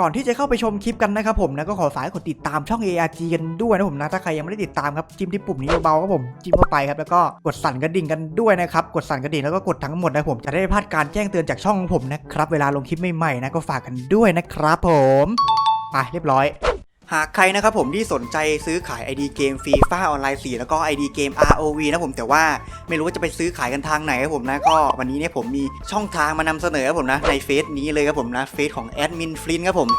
ก่อนที่จะเข้าไปชมคลิปกันนะครับผมนะก็ขอฝากกดติดตามช่อง ARG กันด้วยนะผมนะถ้าใครยังไม่ได้ติดตามครับจิ้มที่ปุ่มนี้เบาๆครับผมจิ้มเข้าไปครับแล้วก็กดสั่นกระดิ่งกันด้วยนะครับกดสั่นกระดิ่งแล้วก็กดทั้งหมดนะผมจะได้พลาดการแจ้งเตือนจากช่องของผมนะครับเวลาลงคลิปใหม่ๆนะก็ฝากกันด้วยนะครับผมไปเรียบร้อย หากใครนะครับผมที่สนใจซื้อขาย ID เกมฟรีฟ้าออนไลน์4แล้วก็ ID เกม ROV นะผมแต่ว่าไม่รู้ว่าจะไปซื้อขายกันทางไหนครับผมนะก็วันนี้เนี่ยผมมีช่องทางมานำเสนอครับผมนะในเฟซนี้เลยครับผมนะเฟซของแอดมินฟลินครับผม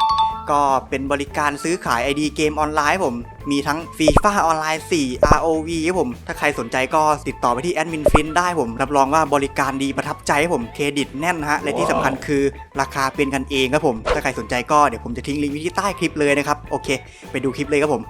ก็เป็นบริการซื้อขาย ID เกมออนไลน์ครับผม มีทั้งฟีฟ่าออนไลน์ 4 ROV ครับผม ถ้าใครสนใจก็ติดต่อไปที่แอดมินฟินได้ผม รับรองว่าบริการดีประทับใจครับผม เครดิตแน่นนะฮะ และที่สำคัญคือราคาเป็นกันเองครับผม ถ้าใครสนใจก็เดี๋ยวผมจะทิ้งลิงก์ไว้ที่ใต้คลิปเลยนะครับ โอเค ไปดูคลิปเลยครับผม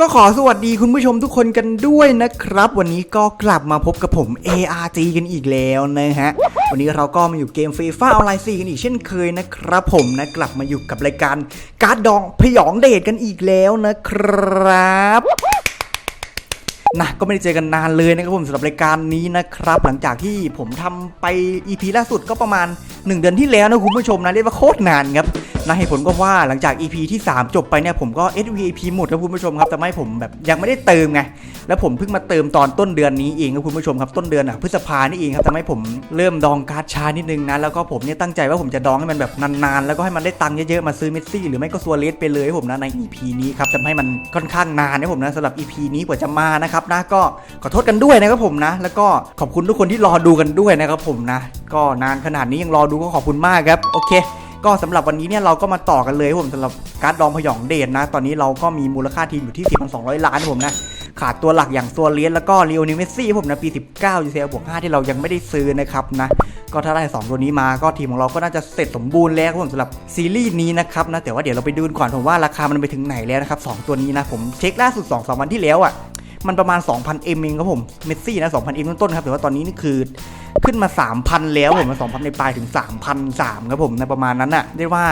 ก็ขอสวัสดีคุณผู้ชมทุกคนกันด้วยนะครับ วันนี้ก็กลับมาพบกับผม ARG กันอีกแล้วนะฮะ วันนี้เราก็มาอยู่เกมฟรีฟ้าออนไลน์4กันอีกเช่นเคยนะครับผมนะกลับมาอยู่กับรายการการ์ดดองพยองเดทกันอีกแล้วนะครับนะก็ไม่ได้เจอกันนานเลยนะครับผมสำหรับรายการนี้นะครับ หลังจากที่ผมทำไป EP ล่าสุดก็ประมาณ 1 เดือนที่แล้วนะคุณผู้ชมนะเรียกว่าโคตรนานครับนะเหตุผลก็ว่าหลังจาก EP ที่ 3 จบไปเนี่ยผมก็ SVP หมดนะคุณผู้ชมครับแต่ไม่ผมแบบยังไม่ได้เติมไง แล้วผมเพิ่งมาเติมตอนต้นเดือนนี้เองครับคุณผู้ชมครับต้นเดือนอะพฤษภานี่เองครับทำให้ผมเริ่มดองการ์ดช้านิดนึงนะแล้วก็ผมเนี่ยตั้งใจว่าผมจะดองให้มันแบบนานๆแล้วก็ให้มันได้ตังค์เยอะๆมาซื้อเมสซี่หรือไม่ก็ซัวเรสไปเลยให้ผมนะใน EP นี้ครับทำให้มันค่อนข้างนานนะผมนะสำหรับ EP นี้กว่าจะมานะครับนะก็ขอโทษกันด้วยนะครับผมนะ แล้วก็ขอบคุณทุกคนที่รอดูกันด้วยนะครับผมนะ ก็นานขนาดนี้ยังรอดูก็ขอบคุณมากครับโอเค ก็สำหรับวันนี้เนี่ยเราก็มาต่อกันเลยผมสำหรับการ์ดดองพยองเดชนะ ตอนนี้เราก็มีมูลค่าทีมอยู่ที่4,200 ล้านผมนะขาดตัวหลักอย่างซัวเลียนแล้วก็ลีโอนิเมสซี่ผมนะปี 19ยูเซลบวก5ที่เรายังไม่ได้ซื้อนะครับนะก็ถ้าได้ 2 ตัวนี้มาก็ทีมของเราก็น่าจะเสร็จสมบูรณ์แล้วผมสำหรับซีรีส์นี้นะครับนะแต่ว่าเดี๋ยวเราไปดูก่อนผมว่าราคามันไปถึงไหนแล้วนะครับสองตัวนี้นะผมเช็คล่าสุด2 3วันที่แล้วอะ มันประมาณ 2,000 M เองครับผม เมสซี่นะ2,000 M ต้นๆครับแต่ว่าตอนนี้นี่คือขึ้นมา 3,000 แล้วผมมา2,000ในปลายถึง 3,003ครับผมในประมาณนั้นน่ะเรียกว่า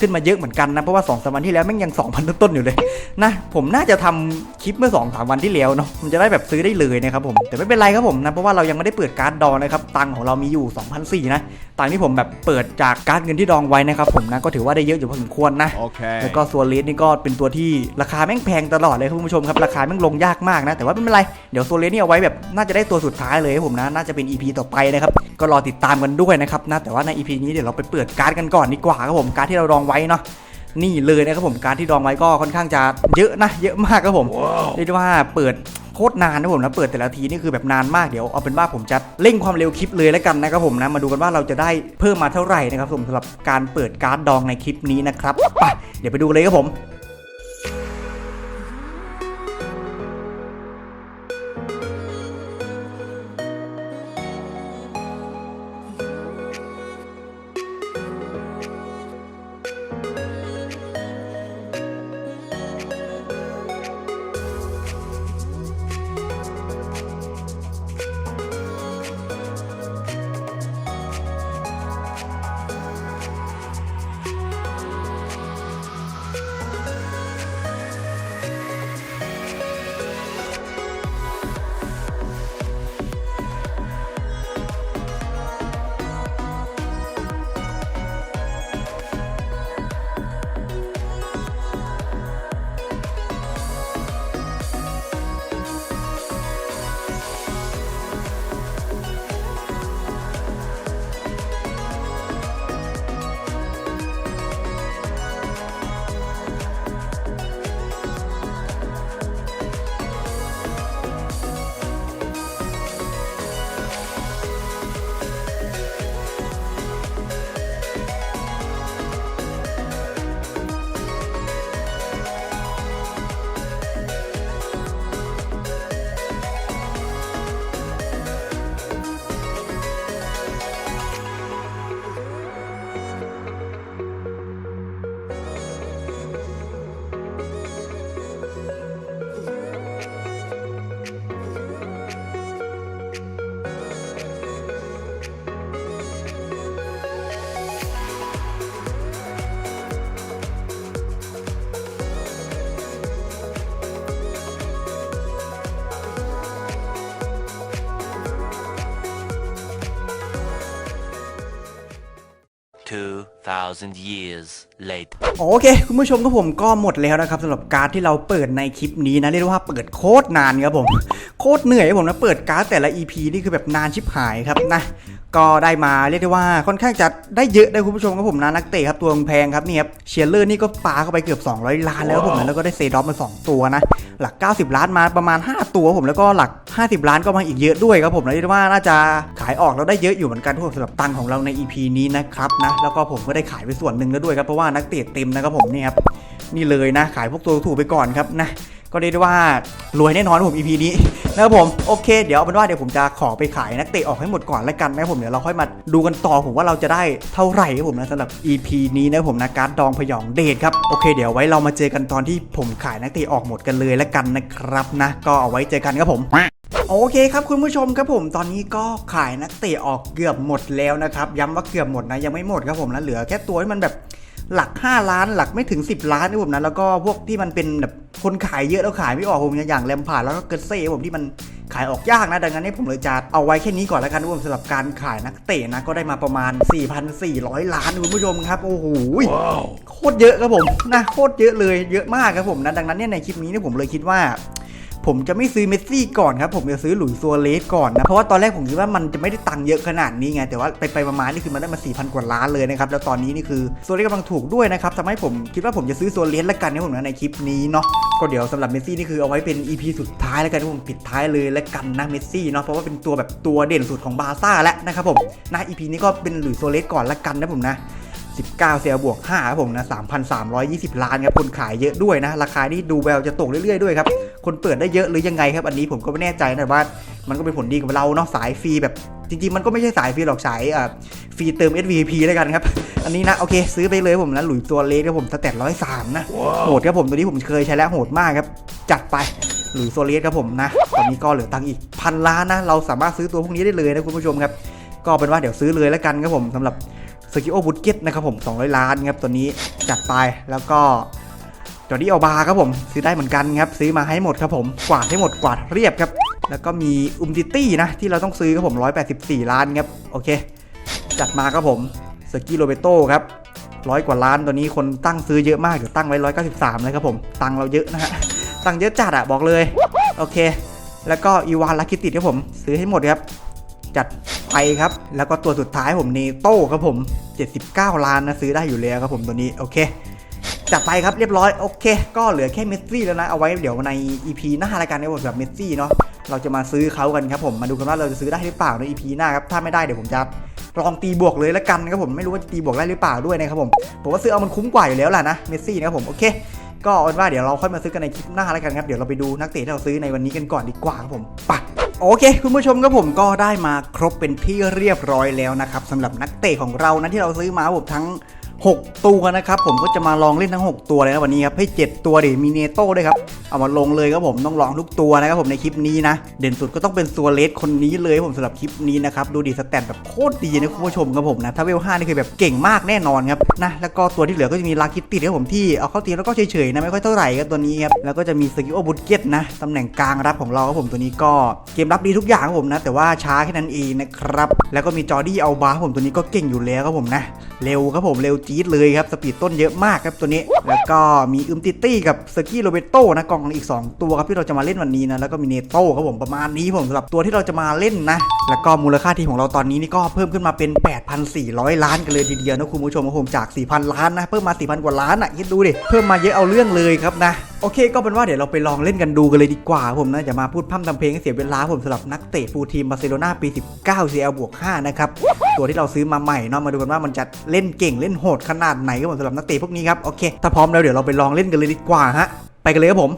ขึ้นมาเยอะเหมือนกันนะ เพราะว่า2 3วันที่แล้วแม่งยัง2,000ต้นๆอยู่เลยนะผมน่าจะทำคลิปเมื่อ2 3วันที่แล้วเนาะมันจะได้แบบซื้อได้เลยนะครับผมแต่ไม่เป็นไรครับผมนะเพราะว่าเรายังไม่ได้เปิดการ์ดดองนะครับตังค์ของเรามีอยู่2,004นะตังค์ที่ผมแบบเปิดจากการ์ดเงินที่ดองไว้นะครับผมนะก็ถือว่าได้เยอะอยู่พอสมควรนะ Okay. แล้วก็ซัวเลสนี่ก็เป็นตัวที่ราคาแม่งแพงตลอดเลยครับคุณผู้ชมครับราคาแม่งลงยากมากนะแต่ว่าไม่เป็นไรเดี๋ยวซัวเลสนี่เอาไว้แบบน่าจะได้ตัวสุดท้ายเลยครับผมนะน่าจะเป็น EP ต่อไปนะครับก็รอติดตามกันด้วยนะครับนะแต่ว่าใน EP นี้เดี๋ยวเราไปเปิดการ์ดกันก่อนดีกว่าครับผมการ์ดที่เราดองไว้เนาะนี่เลยนะครับผมการ์ดที่ดองไว้ก็ค่อนข้างจะเยอะนะเยอะมากครับผมเรียกได้ว่าเปิดโคตรนานนะผมนะเปิดแต่ละทีนี่คือแบบนานมากเดี๋ยวเอาเป็นว่าผมจะเร่งความเร็วคลิปเลยแล้วกันนะครับผมนะมาดูกันว่าเราจะได้เพิ่มมาเท่าไหร่นะครับผมสำหรับการเปิดการ์ดดองในคลิปนี้นะครับไปเดี๋ยวไปดูเลยครับผม 2,000 years later. โอเค คุณผู้ชมครับผมก็หมดแล้วนะครับสำหรับการ์ดที่เราเปิดในคลิปนี้นะ เรียกว่าเปิดโคตรนานครับผม โคตรเหนื่อยครับผมนะ เปิดการ์ดแต่ละ EP นี่คือแบบนานชิบหายครับนะ ก็ได้มาเรียกได้ว่าค่อนข้างจะได้เยอะนะคุณผู้ชมครับผมนะนักเตะครับตัวแพงครับนี่ครับเชียร์เลอร์นี่ก็ปาเข้าไปเกือบ 200 ล้านแล้วครับผมนะแล้วก็ได้เซดอฟมา 2 ตัวนะ หลัก 90 ล้านมาประมาณ 5 ตัวครับผมแล้วก็หลัก 50 ล้านก็มาอีกเยอะด้วยครับผมนะเรียกได้ว่าน่าจะขายออกแล้วได้เยอะอยู่เหมือนกันทุกคนสำหรับตังค์ของเราใน EP นี้นะครับนะแล้วก็ผมก็ได้ขายไปส่วนหนึ่งแล้วด้วยครับเพราะว่านักเตะเต็มนะครับผมนี่ครับนี่เลยนะขายพวกตัวถูกไปก่อนครับนะก็เรียกได้ว่ารวยแน่นอนครับผม EP นี้ นะครับผมโอเค เดี๋ยวเอาเป็นว่าเดี๋ยวผมจะขอไปขายนักเตะออกให้หมดก่อนแล้วกันนะครับผมเดี๋ยวเราค่อยมาดูกันต่อผมว่าเราจะได้เท่าไหร่ครับผมนะสำหรับ EP นี้นะผมนะการดดองพยองเดทครับโอเค เดี๋ยวไว้เรามาเจอกันตอนที่ผมขายนักเตะออกหมดกันเลยแล้วกันนะครับนะ ก็เอาไว้เจอกันครับผมโอเคครับคุณผู้ชมครับผมตอนนี้ก็ขายนักเตะออกเกือบหมดแล้วนะครับย้ำว่าเกือบหมดนะยังไม่หมดครับผมนะเหลือแค่ตัวที่มันแบบหลัก 5 ล้านหลักไม่ถึง 10 ล้านนะผมนะแล้วก็พวกที่มันเป็นแบบ คนขายเยอะแล้วขายไม่ออกผมอย่างแรมผ่านแล้วก็เกิร์เซ่ผมที่มันขายออกยากนะ ดังนั้นเนี่ยผมเลยจะเอาไว้แค่นี้ก่อนแล้วกันนะผมสำหรับการขายนักเตะนะ ก็ได้มาประมาณ 4,400 ล้านคุณผู้ชมครับ โอ้โหโคตรเยอะครับผมนะโคตรเยอะเลยเยอะมากครับผมนะดังนั้นเนี่ยในคลิปนี้เนี่ยผมเลยคิดว่า ผมจะไม่ซื้อเมสซี่ก่อนครับ ผมจะซื้อหลุยส์ซัวเรสก่อนนะ เพราะว่าตอนแรกผมคิดว่ามันจะไม่ได้ตังค์เยอะขนาดนี้ไง แต่ว่าไปไปๆมาๆนี่คือมันได้มา 4,000 กว่าล้านเลยนะครับ แล้วตอนนี้นี่คือซัวเรสกำลังถูกด้วยนะครับทำให้ผมคิดว่าผมจะซื้อซัวเรสละกันนะผมนะในคลิปนี้เนาะ ก็เดี๋ยวสำหรับเมสซี่นี่คือเอาไว้เป็น EP สุดท้ายแล้วกันนะผมปิดท้ายเลยแล้วกันนะเมสซี่เนาะ เพราะว่าเป็นตัวแบบตัวเด่นสุดของบาร์ซ่าแล้วนะครับผมนะ EP นี้ก็เป็นหลุยส์ซัวเรสก่อนละกันนะผมนะ 19 เซลบวก5ครับผมนะ 3,320 ล้านครับคนขายเยอะด้วยนะ ราคานี่ดูแววจะตกเรื่อยๆด้วยครับ คนเปิดได้เยอะหรือยังไงครับ อันนี้ผมก็ไม่แน่ใจนะแต่ว่า มันก็เป็นผลดีกับเราเนาะสายฟรีแบบ จริงๆ มันก็ไม่ใช่สายฟรีหรอกสายอ่าฟรีเติม SVP แล้วกันครับ อันนี้นะโอเค ซื้อไปเลยผมนะหลุยตัวเลสครับผมสแตทร้อยสามนะโหดครับผมตัวนี้ผมเคยใช้แล้วโหดมากครับจัดไปหลุยโซเลสครับผมนะตอนนี้ก็เหลือตังค์อีกพันล้านนะเราสามารถซื้อตัวพวกนี้ได้เลยนะคุณผู้ชมครับก็เป็นว่าเดี๋ยวซื้อเลยแล้วกันครับผมสำหรับ สกิโอบุตเก็ตนะครับผม200 ล้านครับตัวนี้จัดไปแล้วก็จอร์ดี้อัลบาครับผมซื้อได้เหมือนกันครับซื้อมาให้หมดครับผมกวาดให้หมดกวาดเรียบครับแล้วก็มีอุมติตี้นะที่เราต้องซื้อครับผม 184 ล้านครับโอเค จัดมาครับผมสกิโรเบโต้ครับร้อยกว่าล้านตัวนี้คนตั้งซื้อเยอะมากเดี๋ยวตั้งไว้ 193 เลยครับผม ตังเราเยอะนะฮะตังเยอะจัดอะบอกเลย โอเค แล้วก็อีวานลาคิติดครับผม ซื้อให้หมดครับ จัด ไปครับ แล้วก็ตัวสุดท้ายผมเนโต้ครับผม 79 ล้านนะซื้อได้อยู่แล้วครับผมตัวนี้โอเคจัดไปครับเรียบร้อยโอเค ก็เหลือแค่เมสซี่แล้วนะเอาไว้เดี๋ยวใน EP หน้ารายการในบทแบบเมสซี่เนาะเราจะมาซื้อเขากันครับผมมาดูกันว่าเราจะซื้อได้หรือเปล่าใน EP หน้าครับถ้าไม่ได้เดี๋ยวผมจะลองตีบวกเลยละกันครับผมไม่รู้ว่าจะตีบวกได้หรือเปล่าด้วยนะครับผมผมว่าซื้อเอามันคุ้มกว่าอยู่แล้วล่ะนะเมสซี่นะครับผมโอเค ก็เอาเป็นว่าเดี๋ยวเราค่อยมาซื้อกันในคลิปหน้าแล้วกันครับเดี๋ยวเราไปดูนักเตะที่เราซื้อในวันนี้กันก่อนดีกว่าครับผมไป โอเค คุณผู้ชมครับผมก็ได้มาครบเป็นที่เรียบร้อยแล้วนะครับสำหรับนักเตะของเรานะที่เราซื้อมาบผมทั้ง 6 ตัวนะครับผมก็จะมาลองเล่นทั้ง 6 ตัวเลยนะวันนี้ครับให้ 7 ตัวดี๋ยวมีเนโต้ด้วยครับเอามาลงเลยครับผมต้องลองทุกตัวนะครับผมในคลิปนี้นะ เด่นสุดก็ต้องเป็นตัวเลสคนนี้เลยผมสำหรับคลิปนี้นะครับดูดีสแตทแบบโคตรดีนะคุณผู้ชมครับผมนะถ้าเวล5นี่คือแบบเก่งมากแน่นอนครับนะแล้วก็ตัวที่เหลือก็จะมีลาคิตติครับผมที่เอาเข้าตีแล้วก็เฉยๆนะไม่ค่อยเท่าไหร่ครับตัวนี้ครับแล้วก็จะมีสกิโอบุตเกตนะตำแหน่งกลางรับของเราครับผมตัวนี้ก็เกมรับดีทุกอย่างครับผมนะแต่ว่าช้าแค่นั้นเองนะครับแล้วก็มีจอร์ดี้เอาบาร์ผมตัวนี้ก็เก่งอยู่แล้วครับผมนะเร็วครับผมเร็วจดเลยครับสปีดต้นเยอะมากครับตัวนี้ แล้วก็มีอึมติตี้กับเซอร์กี้โรเบโต้นะกองอีก 2 ตัวครับที่เราจะมาเล่นวันนี้นะแล้วก็มีเนโต้ครับผมประมาณนี้ผมสำหรับตัวที่เราจะมาเล่นนะ แล้วก็มูลค่าทีของเราตอนนี้นี่ก็เพิ่มขึ้นมาเป็น 8,400 ล้านกันเลยทีเดียวนะคุณผู้ชมครับผมจาก 4,000 ล้านนะเพิ่มมา 4,000 กว่าล้านอะคิดดูดิเพิ่มมาเยอะเอาเรื่องเลยครับนะ โอเคก็เป็นว่าเดี๋ยวเราไปลองเล่นกันดูกันเลยดีกว่าผมนะอย่ามาพูดพร่ำทำเพลงให้เสียเวลาผมสำหรับนักเตะฟูลทีมบาร์เซโลนาปี 19 CL บวก 5 นะครับ ตัวที่เราซื้อมาใหม่เนาะมาดูกันว่ามันจะเล่นเก่งเล่นโหดขนาดไหนครับผมสำหรับนักเตะพวกนี้ครับโอเคถ้าพร้อมแล้วเดี๋ยวเราไปลองเล่นกันเลยดีกว่าฮะไปกันเลยครับผม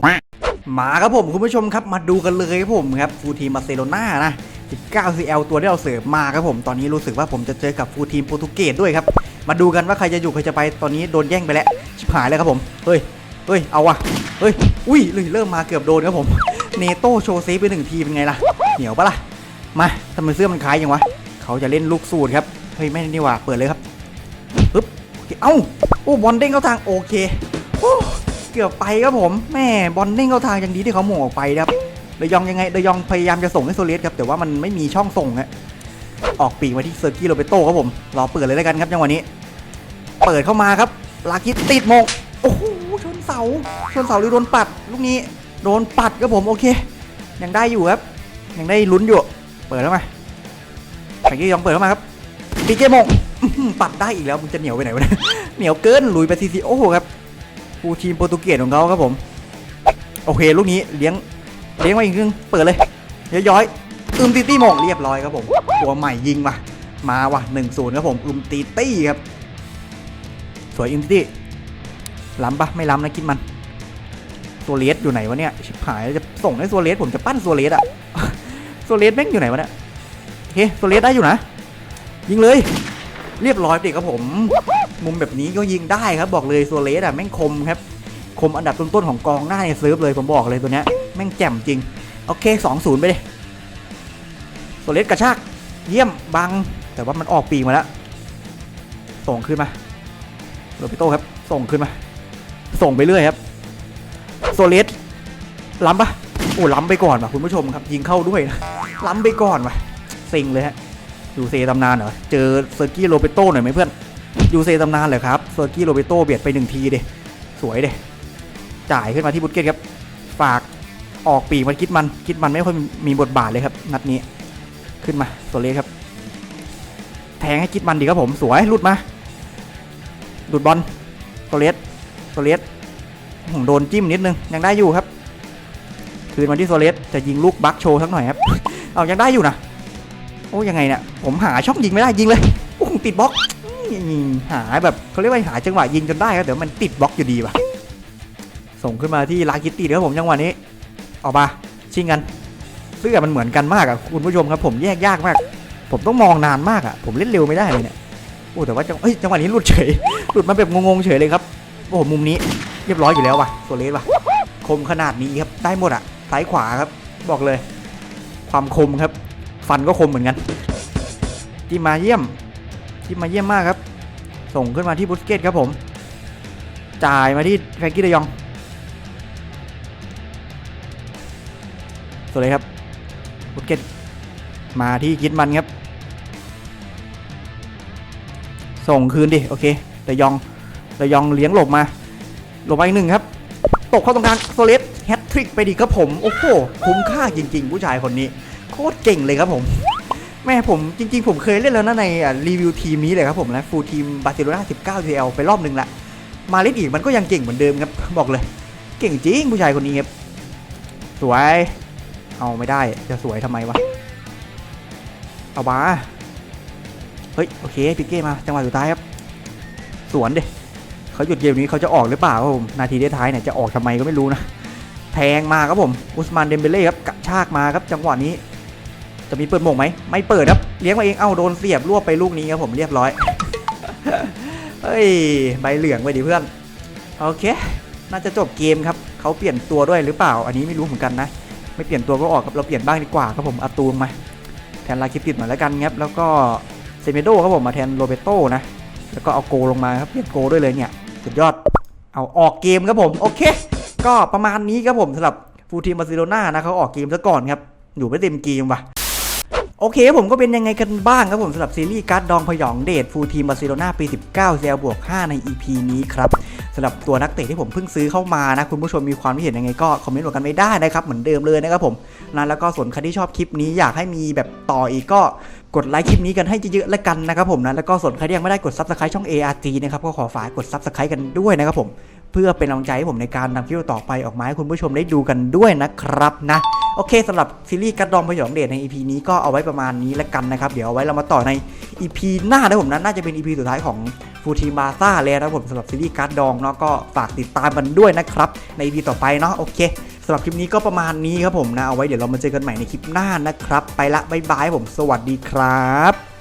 มาครับผมคุณผู้ชมครับมาดูกันเลยครับผมครับฟูลทีมบาร์เซโลนานะ 19 CL ตัวที่เราเสิริมมาครับผมตอนนี้รู้สึกว่าผมจะเจอกับฟูลทีมโปรตุเกสด้วยครับมาดูกันว่าใครจะอยู่ใครจะไปตอนนี้โดนแย่งไปแล้วชิบหายเลยครับผมเฮ้ย เฮ้ย เอาวะเฮ้ย อุ้ยเริ่มมาเกือบโดนครับผม เนโต้โชว์เซฟไปหนึ่งทีเป็นไงล่ะ เหนียวปะล่ะ มาทำไมเสื้อมันคล้ายยังวะ เขาจะเล่นลูกสูตรครับ เฮ้ย ไม่นี่ว่า เปิดเลยครับปึ๊บเอ้า โอ้บอลเด้งเข้าทางโอเคโอ้เกือบไปครับผม แม่บอลเด้งเข้าทางอย่างดีที่เขาหม่งออกไปครับเดยองยังไงเดยองพยายามจะส่งให้โซเลสครับ แต่ว่ามันไม่มีช่องส่งฮะออกปีกมาที่เซอร์กี้โรเบโต้ครับผม รอเปิดเลยแล้วกันครับจังหวะนี้ เปิดเข้ามาครับ ลาคิดติดมง โอ้โห เสาชนเสาหรือโดนปัด ลูกนี้โดนปัดครับผมโอเค ยังได้อยู่ครับ ยังได้ลุ้นอยู่ เปิดเข้ามาแฟรงกี้ยองเปิดเข้ามาครับดีเจมงปัดได้อีกแล้วมึงจะเหนียวไปไหนวะเนี่ยเหนียวเกินลุยไปซีซีโอ้โหครับฟูลทีมโปรตุเกสของเขาครับผม โอเคลูกนี้เลี้ยงเลี้ยงมาอีกนึงเปิดเลยย้อยๆอึมตีตี้มงเรียบร้อยครับผมตัวใหม่ยิงมามาว่ะหนึ่งศูนย์ครับผมอึมตีตี้ครับสวยอึมตีตี้ ล้ำปะไม่ล้ำนะคิดมันโซเลสอยู่ไหนวะเนี่ยชิบหายจะส่งให้โซเลสผมจะปั้นโซเลสอะโซเลสแม่งอยู่ไหนวะเนี่ยโอเคโซเลสได้อยู่นะ ยิงเลย เรียบร้อยเด็กครับผม มุมแบบนี้ก็ยิงได้ครับบอกเลยโซเลสอะแม่งคมครับคมอันดับต้นๆของกองหน้าในเซิร์ฟเลยผมบอกเลยตัวเนี้ยแม่งแจ่มจริงโอเคสองศูนย์ไปเลยโซเลสกระชากเยี่ยมบังแต่ว่ามันออกปีมาแล้ว ส่งขึ้นมาโรเบโต้ครับ ส่งขึ้นมา ส่งไปเรื่อยครับ โซเลสล้ำปะโอ้ล้ำไปก่อนว่ะคุณผู้ชมครับ ยิงเข้าด้วยนะล้ำไปก่อนว่ะซิงเลยฮะยูเซตำนานเหรอ เจอเซอร์กี้โรเบโต้หน่อยไหมเพื่อนยูเซตำนานเลยครับเซอร์กี้โรเบโต้เบียดไปหนึ่งทีเดสวยเดจ่ายขึ้นมาที่บุตเกตครับ ฝากออกปีกมาคิดมันคิดมันไม่ค่อยมีบทบาทเลยครับ นัดนี้ขึ้นมาโซเลสครับ แทงให้คิดมันดีครับผมสวยหลุดมาหลุดบอลโซเลส โซเลสโดนจิ้มนิดนึง ยังได้อยู่ครับ คืนมาที่โซเลสจะยิงลูกบัคโชว์สักหน่อยครับ เอายังได้อยู่นะโอ้ยังไงเนี่ยผมหาช่องยิงไม่ได้ยิงเลยโอ้โหติดบล็อกหาแบบเขาเรียกว่าหาจังหวะยิงจนได้ครับเดี๋ยวมันติดบล็อกอยู่ดีว่ะส่งขึ้นมาที่ลากิตตี้ครับผมจังหวะนี้ ออกมาชิงกันเสื้อมันเหมือนกันมากอะคุณผู้ชมครับผมแยกยากมาก ผมต้องมองนานมากอะผมเล่นเร็วไม่ได้เลยเนี่ยโอ้แต่ว่าจังเอ้ยจังหวะนี้หลุดเฉยหลุดมาแบบงงๆเฉยเลยครับ อ้โหมุมนี้เรียบร้อยอยู่แล้วว่ะโซเลสว่ะคมขนาดนี้ครับได้หมดอะซ้ายขวาครับ บอกเลย ความคมครับ ฟันก็คมเหมือนกันที่มาเยี่ยมที่มาเยี่ยมมากครับ ส่งขึ้นมาที่บุสเกตครับผม จ่ายมาที่แฟรงกี้เดยองสวยเลยครับบุสเกตมาที่คิดมันครับ ส่งคืนดิ โอเคเดยอง เดยองเลี้ยงหลบมา หลบมาอีกหนึ่งครับ ตกเข้าตรงกลางโซเลสแฮตทริกไปดิครับผม โอ้โหคุ้มค่าจริง ๆ ผู้ชายคนนี้ โคตรเก่งเลยครับผม แม่ผมจริง ๆ ผมเคยเล่นแล้วนะในรีวิวทีมนี้เลยครับผมนะฟูลทีมบาร์เซโลนา19 TL ไปรอบหนึ่งละมาเล่นอีกมันก็ยังเก่งเหมือนเดิมครับบอกเลย เก่งจริงผู้ชายคนนี้ครับสวยเอาไม่ได้จะสวยทำไมวะเอาบาเฮ้ย โอเค พิกเก้มา จังหวะสุดท้ายครับ สวนเดิ เขาหยุดเกมนี้เขาจะออกหรือเปล่าครับผมนาทีท้ายเนี่ยจะออกทำไมก็ไม่รู้นะแทงมาครับผมอุสมานเดมเบเล่ครับกระชากมาครับจังหวะนี้ จะมีเปิดหมงไหมไม่เปิดครับเลี้ยงมาเองเอ้าโดนเสียบรวบไปลูกนี้ครับผมเรียบร้อยเฮ้ยใบเหลืองไปดิเพื่อนโอเค น่าจะจบเกมครับเขาเปลี่ยนตัวด้วยหรือเปล่า อันนี้ไม่รู้เหมือนกันนะ ไม่เปลี่ยนตัวก็ออกครับเราเปลี่ยนบ้างดีกว่าครับผมอาตูมมาแทนลาคิปติดหน่อยแล้วกันครับแล้วก็เซเมโดครับผมมาแทนโรเบโต้นะแล้วก็เอาโกลงมาครับเปลี่ยนโกด้วยเลยเนี่ย สุดยอด เอาออกเกมครับผม โอเค ก็ประมาณนี้ครับผมสำหรับฟูทีมบาร์เซโลนานะเขาออกเกมซะก่อนครับ อยู่ไม่เต็มเกมว่ะโอเคผมก็เป็นยังไงกันบ้างครับผมสำหรับซีรีส์การ์ดดองพยองเดทฟูทีมบาร์เซโลนาปี 19เซลบวก 5 ใน EP นี้ครับสำหรับตัวนักเตะที่ผมเพิ่งซื้อเข้ามานะ คุณผู้ชมมีความคิดเห็นยังไงก็คอมเมนต์บอกกันไม่ได้นะครับ เหมือนเดิมเลยนะครับผมนะแล้วก็ส่วนใครที่ชอบคลิปนี้อยากให้มีแบบต่ออีกก็ กดไลค์คลิปนี้กันให้เยอะๆแล้วกันนะครับผมนะแล้วก็ส่วนใครที่ยังไม่ได้กด Subscribe ช่อง ARG นะครับก็ขอฝากกด Subscribe กันด้วยนะครับผม เพื่อเป็นกำลังใจให้ผมในการนำคลิปต่อไปออกมาให้คุณผู้ชมได้ดูกันด้วยนะครับนะ โอเคสำหรับซีรีส์กัดดองพยองเดชใน EP นี้ก็เอาไว้ประมาณนี้แล้วกันนะครับ เดี๋ยวเอาไว้เรามาต่อใน EP หน้านะผมนะน่าจะเป็น EP สุดท้ายของฟูทีมาซ่าแล้วนะผมสำหรับซีรีส์การ์ดดองเนาะก็ฝากติดตามกันด้วยนะครับ ใน EP ต่อไปเนาะโอเคสำหรับคลิปนี้ก็ประมาณนี้ครับผมนะเอาไว้เดี๋ยวเรามาเจอกันใหม่ในคลิปหน้านะครับ ไปละบ๊ายบายผมสวัสดีครับ